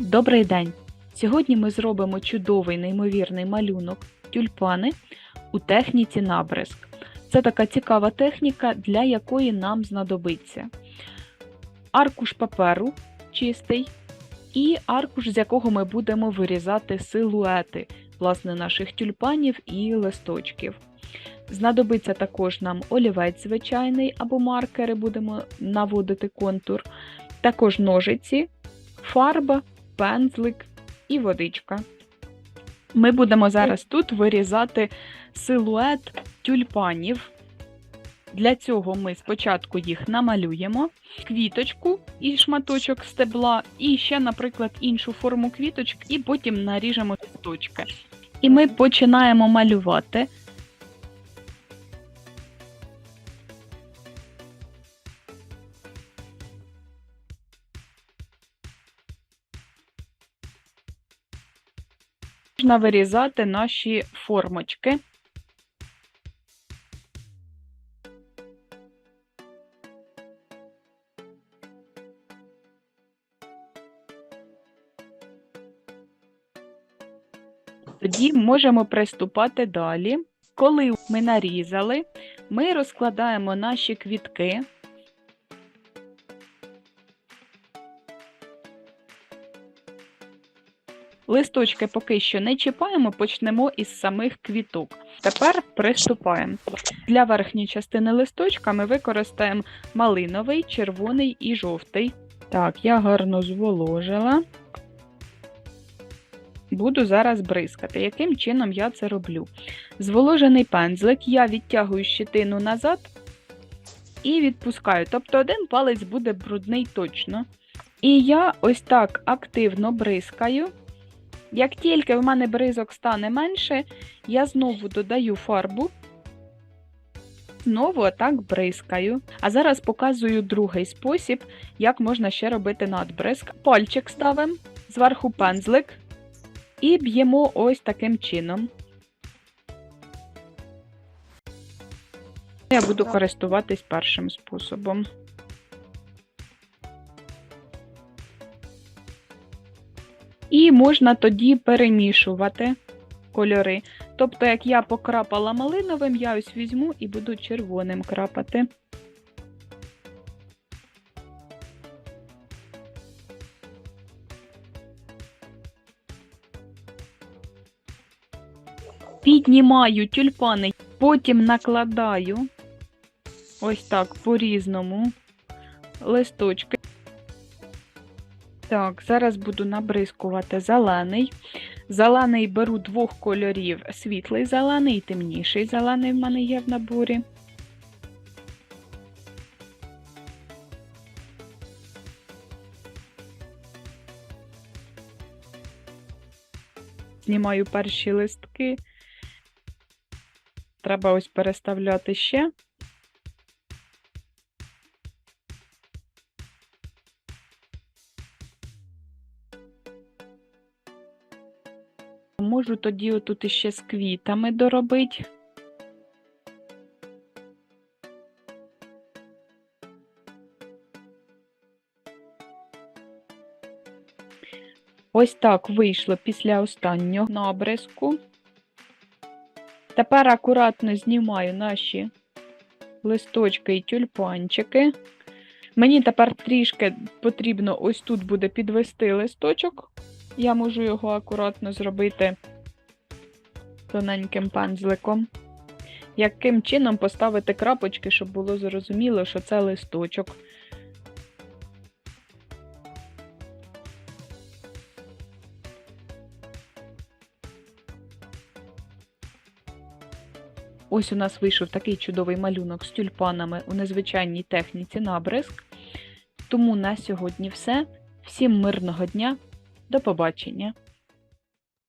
Добрий день! Сьогодні ми зробимо чудовий неймовірний малюнок тюльпани у техніці набризк. Це така цікава техніка, для якої нам знадобиться аркуш паперу чистий і аркуш, з якого ми будемо вирізати силуети власне, наших тюльпанів і листочків. Знадобиться також нам олівець звичайний або маркери, будемо наводити контур, також ножиці, фарба, пензлик і водичка. Ми будемо зараз тут вирізати силует тюльпанів. Для цього ми спочатку їх намалюємо, квіточку і шматочок стебла, і ще, наприклад, іншу форму квіточок, і потім наріжемо листочки. І ми починаємо малювати. Можна вирізати наші формочки. Тоді можемо приступати далі. Коли ми нарізали, ми розкладаємо наші квітки. Листочки поки що не чіпаємо, почнемо із самих квіток. Тепер приступаємо. Для верхньої частини листочка ми використаємо малиновий, червоний і жовтий. Так, я гарно зволожила. Буду зараз бризкати. Яким чином я це роблю? Зволожений пензлик я відтягую щетину назад і відпускаю. Тобто один палець буде брудний точно. І я ось так активно бризкаю. Як тільки в мене бризок стане менше, я знову додаю фарбу, знову отак бризкаю. А зараз показую другий спосіб, як можна ще робити надбризк. Пальчик ставимо, зверху пензлик і б'ємо ось таким чином. Я буду користуватись першим способом. І можна тоді перемішувати кольори. Тобто, як я покрапала малиновим, я ось візьму і буду червоним крапати. Піднімаю тюльпани, потім накладаю ось так по-різному листочки. Так, зараз буду набризкувати зелений. Зелений беру двох кольорів: світлий зелений і темніший зелений в мене є в наборі. Знімаю перші листки. Треба ось переставляти ще. Можу тоді отут іще з квітами доробити. Ось так вийшло після останнього набризку. Тепер акуратно знімаю наші листочки і тюльпанчики. Мені тепер трішки потрібно ось тут буде підвести листочок. Я можу його акуратно зробити тоненьким пензликом. Яким чином поставити крапочки, щоб було зрозуміло, що це листочок. Ось у нас вийшов такий чудовий малюнок з тюльпанами у незвичайній техніці набризк. Тому на сьогодні все. Всім мирного дня! До побачення!